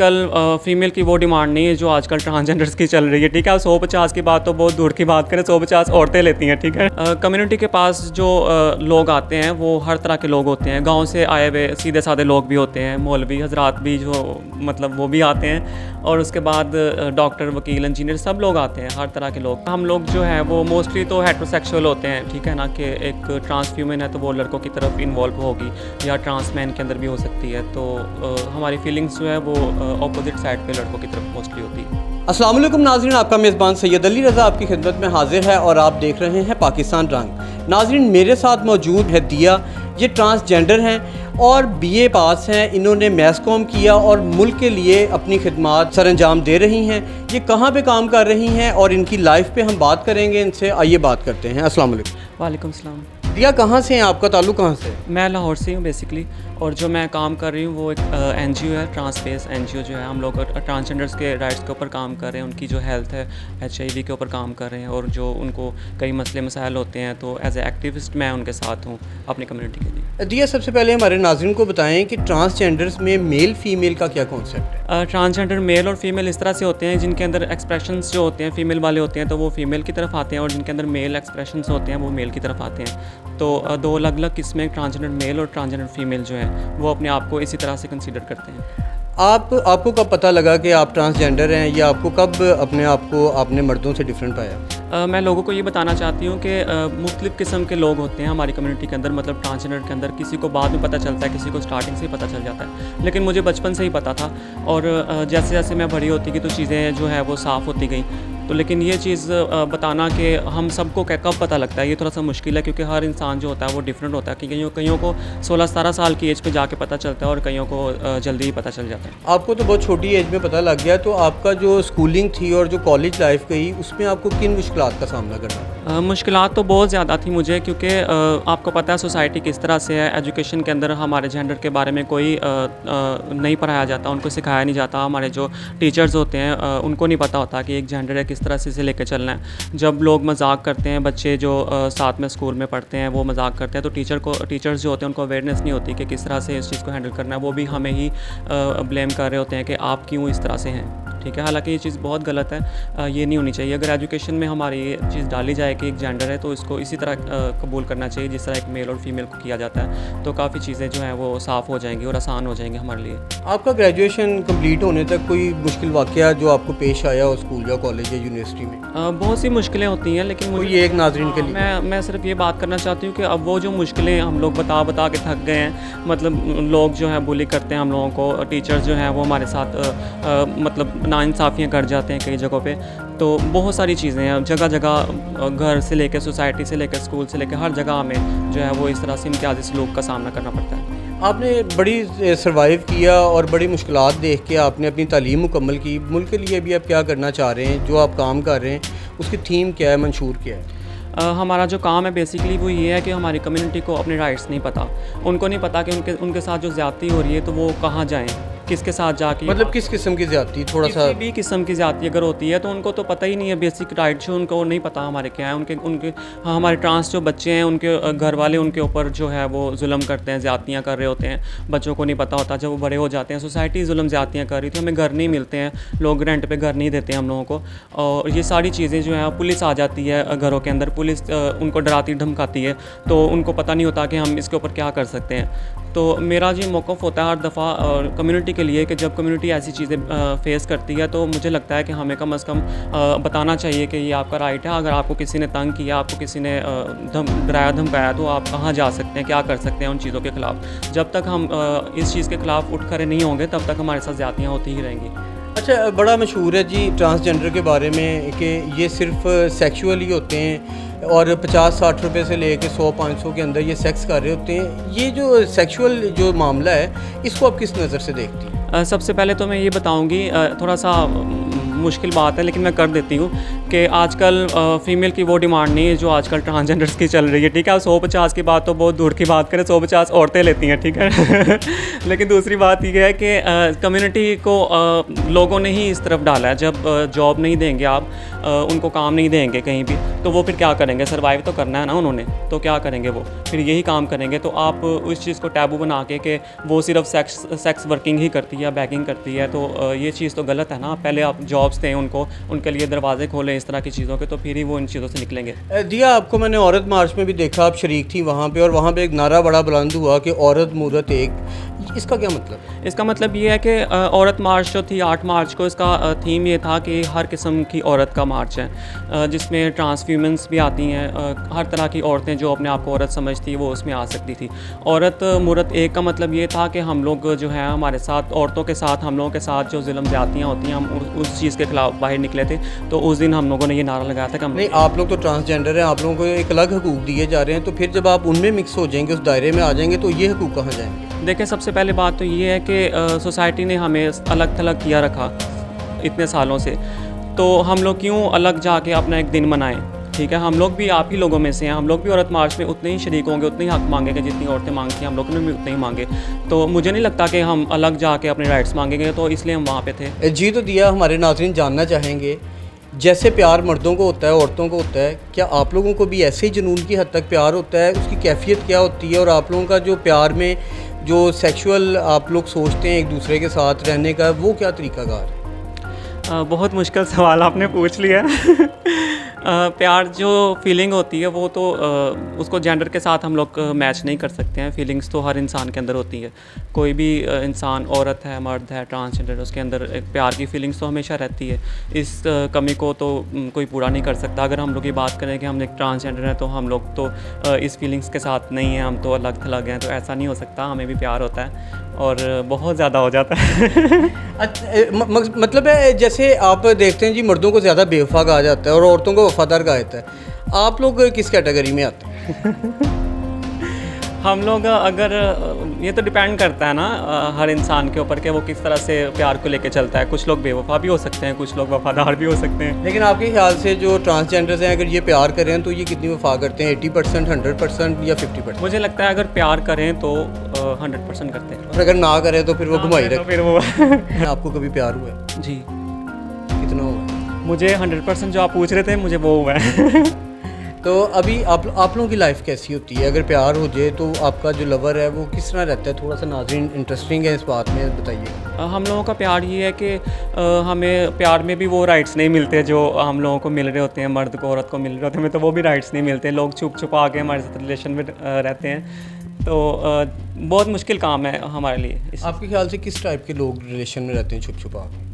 आजकल फीमेल की वो डिमांड नहीं है जो आजकल ट्रांसजेंडर्स की चल रही है, ठीक है? आप सौ पचास की बात तो बहुत दूर की बात करें, सौ पचास औरतें लेती हैं, ठीक है? कम्युनिटी के पास जो लोग आते हैं, वो हर तरह के लोग होते हैं। गाँव से आए हुए सीधे साधे लोग भी होते हैं, मौलवी, हजरात भी जो मतलब वो भी आते हैं। और उसके बाद डॉक्टर वकील इंजीनियर सब लोग आते हैं, हर तरह के लोग। हम लोग जो है, वो मोस्टली तो हेट्रोसेक्सुअल होते हैं, ठीक है ना? कि एक ट्रांस फ्यूमन है तो वो लड़कों की तरफ़ इन्वॉल्व होगी, या ट्रांस मैन के अंदर भी हो सकती है। तो हमारी फीलिंग्स जो है, वो अपोजिट साइड पे लड़कों की तरफ़ मोस्टली होती है। अस्सलाम वालेकुम नाजरीन आपका मेज़बान सैयद अली रज़ा आपकी खिदमत में हाजिर है और आप देख रहे हैं पाकिस्तान रंग। नाजरीन मेरे साथ मौजूद है दिया ये ट्रांसजेंडर हैं और बीए पास हैं इन्होंने मैस कॉम किया और मुल्क के लिए अपनी खिदमात सर अंजाम दे रही हैं। ये कहाँ पे काम कर रही हैं और इनकी लाइफ पे हम बात करेंगे इनसे आइए बात करते हैं। अस्सलाम वालेकुम वालेकुम सलाम। दिया कहाँ से हैं? आपका ताल्लुक कहाँ से मैं लाहौर से हूँ बेसिकली और जो मैं काम कर रही हूँ वो एक एन है ट्रांसपेस एन जी ओ जो है। हम लोग ट्रांसजेंडर्स के राइट्स के ऊपर काम कर रहे हैं उनकी जो हेल्थ है एच आई वी के ऊपर काम कर रहे हैं और जो उनको कई मसले मसाइल होते हैं तो एज ए एक्टिविस्ट मैं उनके साथ हूँ अपनी कम्युनिटी के लिए। दिया सबसे पहले हमारे नाजरन को बताएँ कि ट्रांसजेंडर्स में मेल फीमेल का क्या कॉन्सेप्ट है? ट्रांसजेंडर मेल और फीमेल इस तरह से होते हैं जिनके अंदर एक्सप्रेशन जो होते हैं फीमेल वाले होते हैं तो वो फीमेल की तरफ़ आते हैं और जिनके अंदर मेल एक्सप्रेशन होते हैं वो मेल की तरफ़ आते हैं। तो दो अलग अलग किस्में ट्रांसजेंडर मेल और ट्रांसजेंडर फीमेल जो है। वो अपने आप को इसी तरह से कंसिडर करते हैं। आप आपको कब पता लगा कि आप ट्रांसजेंडर हैं या आपको कब अपने आप को आपने मर्दों से डिफरेंट पाया? अ, मैं लोगों को ये बताना चाहती हूँ कि मुख्तलिफ़ किस्म के लोग होते हैं हमारी कम्युनिटी के अंदर मतलब ट्रांसजेंडर के अंदर। किसी को बाद में पता चलता है किसी को स्टार्टिंग से ही पता चल जाता है। लेकिन मुझे बचपन से ही पता था और अ, जैसे जैसे मैं बड़ी होती गई तो चीज़ें जो है वो साफ़ होती गई। तो लेकिन ये चीज़ बताना कि हम सबको क्या कब पता लगता है? ये थोड़ा सा मुश्किल है क्योंकि हर इंसान जो होता है वो डिफरेंट होता है कि कईयों कईयों को सोलह सतारह साल की एज पे जाके पता चलता है और कईयों को जल्दी ही पता चल जाता है। आपको तो बहुत छोटी एज में पता लग गया तो आपका जो स्कूलिंग थी और जो कॉलेज लाइफ गई उसमें आपको किन मुश्किल का सामना करना मुश्किल तो बहुत ज़्यादा थी मुझे क्योंकि आपको पता है सोसाइटी किस तरह से है एजुकेशन के अंदर हमारे जेंडर के बारे में कोई नहीं पढ़ाया जाता उनको सिखाया नहीं जाता हमारे जो टीचर्स होते हैं उनको नहीं पता होता कि एक जेंडर है किस तरह से इसे लेकर चलना है। जब लोग मज़ाक करते हैं, बच्चे जो साथ में स्कूल में पढ़ते हैं, वो मज़ाक करते हैं तो टीचर को, टीचर्स जो होते हैं, उनको अवेयरनेस नहीं होती कि किस तरह से इस चीज़ को हैंडल करना है। वो भी हमें ही ब्लेम कर रहे होते हैं कि आप क्यों इस तरह से हैं। ठीक है? हालाँकि ये चीज़ बहुत गलत है। ये नहीं होनी चाहिए। अगर एजुकेशन में हमारी ये चीज़ डाली जाए कि एक जेंडर है तो इसको इसी तरह कबूल करना चाहिए, जिस तरह एक मेल और फीमेल को किया जाता है तो काफ़ी चीज़ें जो हैं, वो साफ़ हो जाएँगी और आसान हो जाएँगी हमारे लिए। आपका ग्रेजुएशन कंप्लीट होने तक कोई मुश्किल वाक़ जो आपको पेश आया हो स्कूल या कॉलेज या यूनिवर्सिटी में। बहुत सी मुश्किलें होती हैं लेकिन कोई मुझे एक नाजरीन के लिए। मैं मैं सिर्फ़ ये बात करना चाहती हूँ कि अब वो जो मुश्किलें हम लोग बता बता के थक गए हैं मतलब लोग जो हैं बुली करते हैं हम लोगों को टीचर्स जो हैं वो हमारे साथ अ, अ, मतलब नाइंसाफ़ियाँ कर जाते हैं कई जगहों पर तो बहुत सारी चीज़ें हैं। जगह जगह घर से लेकर सोसाइटी से लेकर स्कूल से लेकर हर जगह हमें जो है वो इस तरह से इम्तियाजी सलूक का सामना करना पड़ता है। आपने बड़ी सर्वाइव किया और बड़ी मुश्किल देख के आपने अपनी तालीम मुकम्मल की। मुल्क के लिए भी आप क्या करना चाह रहे हैं जो आप काम कर रहे हैं उसकी थीम क्या है मंशूर क्या है? आ, हमारा जो काम है बेसिकली वो ये है कि हमारी कम्युनिटी को अपने राइट्स नहीं पता। उनको नहीं पता कि उनके उनके साथ जो ज़्यादती हो रही है तो वो कहाँ जाएँ? किसके साथ जाके मतलब किस किस्म की ज़्यादा थोड़ा सा भी किस्म की ज़्यादा अगर होती है तो उनको तो पता ही नहीं है बेसिक राइट जो उनको नहीं पता हमारे क्या है। उनके उनके हाँ, हमारे ट्रांस जो बच्चे हैं उनके घर वाले उनके ऊपर जो है वो जुल्म करते हैं ज़्यादतियाँ कर रहे होते हैं। बच्चों को नहीं पता होता जब वो बड़े हो जाते हैं सोसाइटी जुल्म ज़्यादतियाँ कर रही थी हमें घर नहीं मिलते हैं लोग रेंट पे घर नहीं देते हैं हम लोगों को। और ये सारी चीज़ें जो हैं पुलिस आ जाती है घरों के अंदर। पुलिस उनको डराती धमकाती है तो उनको पता नहीं होता कि हम इसके ऊपर क्या कर सकते हैं। तो मेरा जी मौक़ होता है हर दफ़ा कम्युनिटी के लिए कि जब कम्युनिटी ऐसी चीज़ें फेस करती है तो मुझे लगता है कि हमें कम अज़ कम बताना चाहिए कि ये आपका राइट है। अगर आपको किसी ने तंग किया, आपको किसी ने डराया, धमकाया तो आप कहाँ जा सकते हैं? क्या कर सकते हैं उन चीज़ों के ख़िलाफ़? जब तक हम इस चीज़ के ख़िलाफ़ उठ खड़े नहीं होंगे, तब तक हमारे साथ ज़्यादतियाँ होती ही रहेंगी। अच्छा बड़ा मशहूर है जी ट्रांसजेंडर के बारे में कि ये सिर्फ़ सेक्सुअल ही होते हैं और पचास साठ रुपए से ले कर सौ पाँच सौ के अंदर ये सेक्स कर रहे होते हैं। ये जो सेक्सुअल जो मामला है, इसको आप किस नज़र से देखती हैं? सबसे पहले तो मैं ये बताऊँगी थोड़ा सा मुश्किल बात है लेकिन मैं कर देती हूँ कि आजकल फ़ीमेल की वो डिमांड नहीं है जो आजकल ट्रांसजेंडर्स की चल रही है ठीक है? आप सौ पचास की बात तो बहुत दूर की बात करें सौ पचास औरतें लेती हैं ठीक है? लेकिन दूसरी बात यह है कि कम्युनिटी को अ, लोगों ने ही इस तरफ़ डाला है जब जॉब नहीं देंगे आप अ, उनको काम नहीं देंगे कहीं भी तो वो फिर क्या करेंगे? सर्वाइव तो करना है ना उन्होंने तो क्या करेंगे वो? फिर यही काम करेंगे तो आप उस चीज़ को टैबू बना के कि वो सिर्फ़ सेक्स सेक्स वर्किंग ही करती है बैकिंग करती है तो ये चीज़ तो गलत है ना? पहले आप जॉब्स दें उनको उनके लिए दरवाजे खोलें इस तरह की चीज़ों के तो फिर ही वो इन चीज़ों से निकलेंगे। दिया आपको मैंने औरत मार्च में भी देखा आप शरीक थी वहाँ पे और वहाँ पे एक नारा बड़ा बुलंद हुआ कि औरत मूरत एक। इसका क्या मतलब? इसका मतलब ये है कि औरत मार्च जो थी आठ मार्च को इसका थीम ये था कि हर किस्म की औरत का मार्च है। जिसमें ट्रांस वीमेंस भी आती हैं हर तरह की औरतें जो अपने आप को औरत समझती वो उसमें आ सकती थी। औरत मूरत एक का मतलब ये था कि हम लोग जो है हमारे साथ औरतों के साथ हम लोगों के साथ जो जुल्म ज़्यादतियाँ होती हैं हम उस चीज़ के खिलाफ बाहर निकले थे तो उस दिन हम लोगों ने ये नारा लगाया था कि नहीं आप लोग तो ट्रांसजेंडर हैं आप लोगों को एक अलग हकूक दिए जा रहे हैं तो फिर जब आप उनमें मिक्स हो जाएँगे उस दायरे में आ जाएँगे तो ये हकूक कहाँ जाएँगे? देखें सबसे पहले बात तो ये है कि सोसाइटी ने हमें अलग थलग किया रखा इतने सालों से। तो हम लोग क्यों अलग जाके अपना एक दिन मनाएँ? ठीक है हम लोग भी आप ही लोगों में से हैं। हम लोग भी औरत मार्च में उतने ही शरीक होंगे उतने ही हक मांगेंगे जितनी औरतें मांगती हैं। हम लोगों ने भी उतने ही मांगे। तो मुझे नहीं लगता कि हम अलग जाके अपने राइट्स मांगेंगे तो इसलिए हम वहाँ पे थे। जी तो दिया हमारे नाजरीन जानना चाहेंगे जैसे प्यार मर्दों को होता है औरतों को होता है क्या आप लोगों को भी ऐसे ही जुनून की हद तक प्यार होता है? उसकी कैफियत क्या होती है? और आप लोगों का जो प्यार में जो सेक्सुअल आप लोग सोचते हैं एक दूसरे के साथ रहने का वो क्या तरीकाकार है? बहुत मुश्किल सवाल आपने पूछ लिया। प्यार जो फीलिंग होती है वो तो उसको जेंडर के साथ हम लोग मैच नहीं कर सकते हैं। फीलिंग्स तो हर इंसान के अंदर होती है। कोई भी इंसान औरत है मर्द है ट्रांसजेंडर उसके अंदर एक प्यार की फीलिंग्स तो हमेशा रहती है। इस कमी को तो कोई पूरा नहीं कर सकता। अगर हम लोग ये बात करें कि हम एक ट्रांसजेंडर हैं तो हम लोग तो इस फीलिंग्स के साथ नहीं हैं। हम तो अलग थलग हैं तो ऐसा नहीं हो सकता। हमें भी प्यार होता है और बहुत ज़्यादा हो जाता है। अच्छा, मतलब है जैसे आप देखते हैं जी मर्दों को ज़्यादा बेवफा कहा जाता है और औरतों को वफादार कहा जाता है। आप लोग किस कैटेगरी में आते हैं? हम लोग अगर ये तो डिपेंड करता है ना हर इंसान के ऊपर कि वो किस तरह से प्यार को लेके चलता है। कुछ लोग बेवफा भी हो सकते हैं कुछ लोग वफादार भी हो सकते हैं। लेकिन आपके ख्याल से जो ट्रांसजेंडर्स हैं अगर ये प्यार करें तो ये कितनी वफा करते हैं? एटी परसेंट हंड्रेड परसेंट या फिफ्टी परसेंट मुझे लगता है अगर प्यार करें तो हंड्रेड परसेंट करते हैं। और अगर ना करें तो फिर वो घुमाई तो रखें फिर वो आपको कभी प्यार हुआ है? जी। कितना हुआ? मुझे हंड्रेड परसेंट जो आप पूछ रहे थे मुझे वो हुआ है। तो अभी आप आप लोगों की लाइफ कैसी होती है? अगर प्यार हो जाए तो आपका जो लवर है वो किस तरह रहता है? थोड़ा सा नाजरीन इंटरेस्टिंग है इस बात में बताइए। हम लोगों का प्यार ये है कि हमें प्यार में भी वो राइट्स नहीं मिलते जो हम लोगों को मिल रहे होते हैं मर्द को औरत को मिल रहे होते हैं हमें तो वो भी राइट्स नहीं मिलते। लोग छुप छुपा के हमारे साथ रिलेशन में रहते हैं। तो बहुत मुश्किल काम है हमारे लिए। आपके ख्याल से किस टाइप के लोग रिलेशन में रहते हैं छुप छुपा के?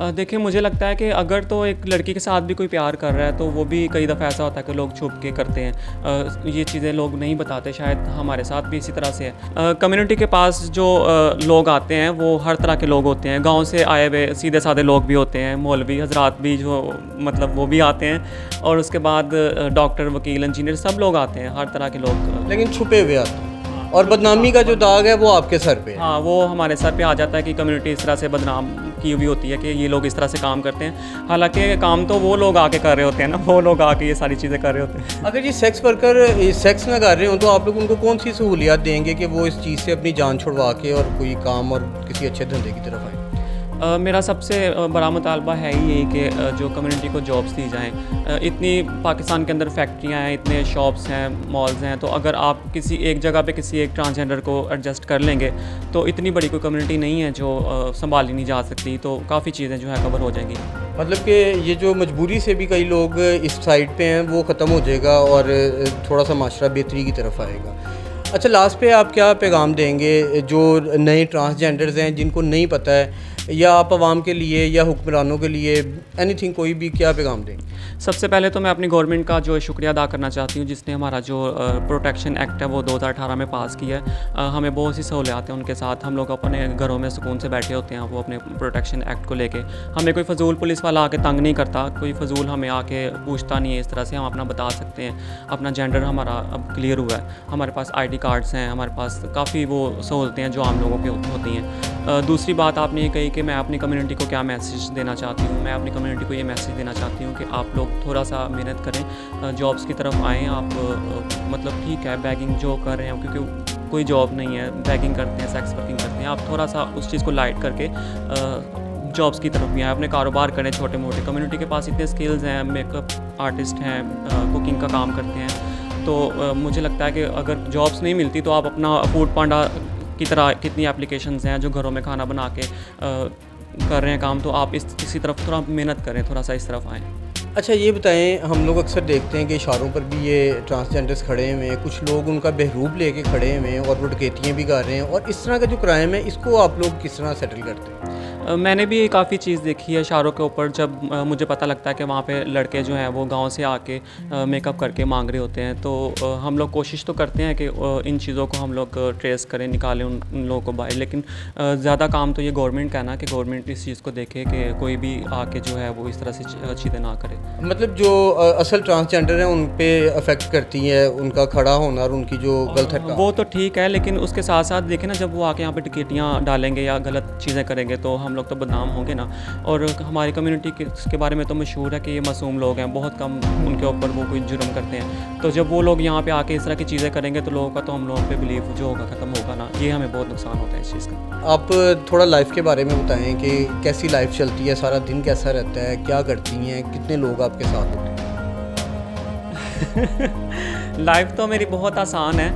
देखिए मुझे लगता है कि अगर तो एक लड़की के साथ भी कोई प्यार कर रहा है तो वो भी कई दफ़ा ऐसा होता है कि लोग छुप के करते हैं। ये चीज़ें लोग नहीं बताते शायद हमारे साथ भी इसी तरह से है। कम्युनिटी के पास जो लोग आते हैं वो हर तरह के लोग होते हैं। गाँव से आए हुए सीधे साधे लोग भी होते हैं मौलवी हजरात भी जो मतलब वो भी आते हैं। और उसके बाद डॉक्टर वकील इंजीनियर सब लोग आते हैं हर तरह के लोग। लेकिन छुपे हुए आते हैं। और बदनामी का जो दाग है वो आपके सर पे हाँ। वो हमारे सर पे आ जाता है कि कम्युनिटी इस तरह से बदनाम की हुई होती है कि ये लोग इस तरह से काम करते हैं। हालाँकि काम तो वो लोग आके कर रहे होते हैं ना, वो लोग आके ये सारी चीज़ें कर रहे होते हैं। अगर ये सेक्स वर्कर सेक्स ना कर रहे हो तो आप लोग उनको कौन सी सहूलियात देंगे कि वो इस चीज़ से अपनी जान छुड़वा के और कोई काम और किसी अच्छे धंधे की तरफ़ आए? मेरा सबसे बड़ा मुतालबा है ही यही कि जो कम्युनिटी को जॉब्स दी जाएँ। इतनी पाकिस्तान के अंदर फैक्ट्रियाँ हैं, इतने शॉप्स हैं मॉल्स हैं तो अगर आप किसी एक जगह पे किसी एक ट्रांसजेंडर को एडजस्ट कर लेंगे तो इतनी बड़ी कोई कम्युनिटी नहीं है जो संभाली नहीं जा सकती तो काफ़ी चीज़ें जो है कवर हो जाएँगी। मतलब कि ये जो मजबूरी से भी कई लोग इस साइड पे हैं, वो ख़त्म हो जाएगा और थोड़ा सा माशरा बेहतरी की तरफ़ आएगा। अच्छा लास्ट पे आप क्या पैगाम देंगे जो नए ट्रांसजेंडर्स हैं, जिनको नहीं पता है या आप आवाम के लिए, या हुक्मरानों के लिए एनीथिंग कोई भी क्या पैगाम दें? सबसे पहले तो मैं अपनी गवर्नमेंट का जो शुक्रिया अदा करना चाहती हूँ, जिसने हमारा जो प्रोटेक्शन एक्ट है, वो 2018 में पास किया है। हमें बहुत सी सहूलियात हैं उनके साथ। हम लोग अपने घरों में सुकून से बैठे होते हैं, वो अपने प्रोटेक्शन एक्ट को लेके। हमें कोई फजूल पुलिस वाला आके तंग नहीं करता। कोई फजूल हमें आके पूछता नहीं है, इस तरह से हम अपना बता सकते हैं। अपना जेंडर हमारा अब क्लियर हुआ है। हमारे पास आईडी कार्ड्स हैं, हमारे पास काफ़ी वो सहूलतें हैं जो आम लोगों की होती हैं। दूसरी बात आपने ये कही कि मैं अपनी कम्युनिटी को क्या मैसेज देना चाहती हूँ? मैं अपनी कम्युनिटी को ये मैसेज देना चाहती हूँ कि आप लोग थोड़ा सा मेहनत करें जॉब्स की तरफ़ आएँ, आप मतलब ठीक है बैगिंग जो कर रहे हैं, क्योंकि कोई जॉब नहीं है बैगिंग करते हैं सेक्स वर्किंग करते हैं। आप थोड़ा सा उस चीज़ को लाइट करके जॉब्स की तरफ़ भी आए, अपने कारोबार करें छोटे मोटे कम्युनिटी के पास इतने स्किल्स हैं मेकअप आर्टिस्ट हैं कुकिंग का काम करते हैं। तो मुझे लगता है कि अगर जॉब्स नहीं मिलती तो आप अपना फ़ूड पांडा की तरह कितनी एप्लीकेशन हैं जो घरों में खाना बना के कर रहे हैं काम तो आप इस, इसी तरफ़ थोड़ा मेहनत करें थोड़ा सा इस तरफ़ आएँ। अच्छा ये बताएँ, हम लोग अक्सर देखते हैं कि इशारों पर भी ये ट्रांसजेंडर्स खड़े हुए हैं, कुछ लोग उनका बहरूप लेके खड़े हुए हैं और वो डकैतियाँ भी कर रहे हैं, और इस तरह का जो क्राइम है, इसको आप लोग किस तरह सेटल करते हैं? मैंने भी काफ़ी चीज़ देखी है शाहरुख के ऊपर जब मुझे पता लगता है कि वहाँ पे लड़के जो हैं वो गाँव से आके मेकअप करके मांग रहे होते हैं। तो हम लोग कोशिश तो करते हैं कि इन चीज़ों को हम लोग ट्रेस करें निकालें उन, उन लोगों को बाहर। लेकिन ज़्यादा काम तो ये गवर्नमेंट का है ना कि गवर्नमेंट इस चीज़ को देखे कि कोई भी आके जो है वो इस तरह से चीज़ें ना करे। मतलब जो असल ट्रांसजेंडर हैं उन पर अफेक्ट करती है उनका खड़ा होना और उनकी जो गलत हरकत। वो तो ठीक है लेकिन उसके साथ साथ देखें ना जब वो आके यहाँ पर टिकटियाँ डालेंगे या गलत चीज़ें करेंगे तो हम लोग तो बदनाम होंगे ना। और हमारी कम्युनिटी के के बारे में तो मशहूर है कि ये मासूम लोग हैं बहुत कम उनके ऊपर वो कोई जुर्म करते हैं। तो जब वो लोग यहाँ पे आके इस तरह की चीज़ें करेंगे तो लोगों का तो हम लोगों पे बिलीव जो होगा ख़त्म होगा ना। ये हमें बहुत नुकसान होता है इस चीज़ का। आप थोड़ा लाइफ के बारे में बताएँ कि कैसी लाइफ चलती है सारा दिन कैसा रहता है क्या करती हैं कितने लोग आपके साथ होते हैं? लाइफ तो मेरी बहुत आसान है।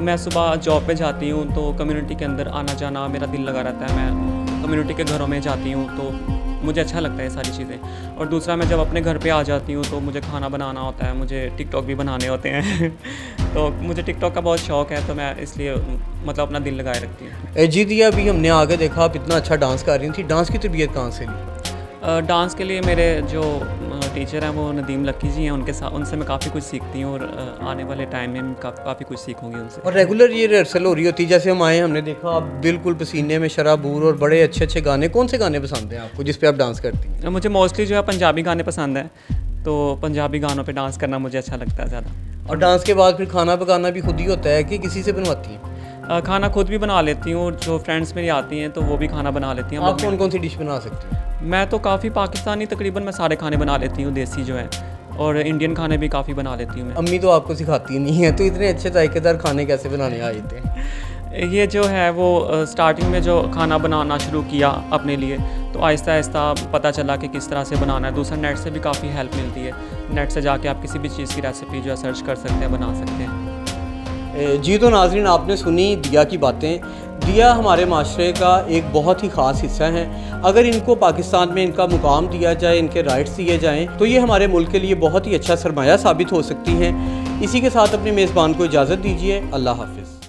मैं सुबह जॉब पे जाती हूँ तो कम्युनिटी के अंदर आना जाना मेरा दिल लगा रहता है। मैं कम्युनिटी के घरों में जाती हूँ तो मुझे अच्छा लगता है ये सारी चीज़ें। और दूसरा मैं जब अपने घर पे आ जाती हूँ तो मुझे खाना बनाना होता है मुझे टिकटॉक भी बनाने होते हैं। तो मुझे टिकटॉक का बहुत शौक है तो मैं इसलिए मतलब अपना दिल लगाए रखती हूँ। जी दिया अभी हमने आगे देखा आप इतना अच्छा डांस कर रही थी। डांस की तबीयत कहाँ से ली? डांस के लिए मेरे जो टीचर हैं वो नदीम लक्की जी हैं उनके साथ उनसे मैं काफ़ी कुछ सीखती हूँ और आने वाले टाइम में काफ़ी काफ़ी कुछ सीखूँगी उनसे। और रेगुलर ये रिहर्सल हो रही होती है जैसे हम आए हमने देखा आप बिल्कुल पसीने में शराबूर और बड़े अच्छे अच्छे गाने कौन से गाने पसंद हैं आपको जिस पे आप डांस करती हैं? मुझे मोस्टली जो है पंजाबी गाने पसंद हैं तो पंजाबी गानों पर डांस करना मुझे अच्छा लगता है ज़्यादा। और डांस के बाद फिर खाना पकाना भी खुद ही होता है कि किसी से बनवाती हैं? खाना खुद भी बना लेती हूँ और जो फ्रेंड्स मेरी आती हैं तो वो भी खाना बना लेती हैं। आप कौन कौन सी डिश बना सकते हैं? मैं तो काफ़ी पाकिस्तानी तकरीबन मैं सारे खाने बना लेती हूँ देसी जो है। और इंडियन खाने भी काफ़ी बना लेती हूँ मैं। अम्मी तो आपको सिखाती नहीं है तो इतने अच्छे जायकेदार खाने कैसे बनाने आए थे ये जो है वो स्टार्टिंग में जो खाना बनाना शुरू किया अपने लिए तो आहिस्ता आहिस्ता पता चला कि किस तरह से बनाना है। दूसरा नेट से भी काफ़ी हेल्प मिलती है। नेट से जाके आप किसी भी चीज़ की रेसिपी जो है सर्च कर सकते हैं बना सकते हैं। जी तो नाजरीन, आपने सुनी दिया की बातें। दिया हमारे माशरे का एक बहुत ही ख़ास हिस्सा है। अगर इनको पाकिस्तान में इनका मुकाम दिया जाए, इनके राइट्स दिए जाएँ तो ये हमारे मुल्क के लिए बहुत ही अच्छा सरमाया साबित हो सकती हैं। इसी के साथ अपने मेज़बान को इजाज़त दीजिए। अल्लाह हाफिज़।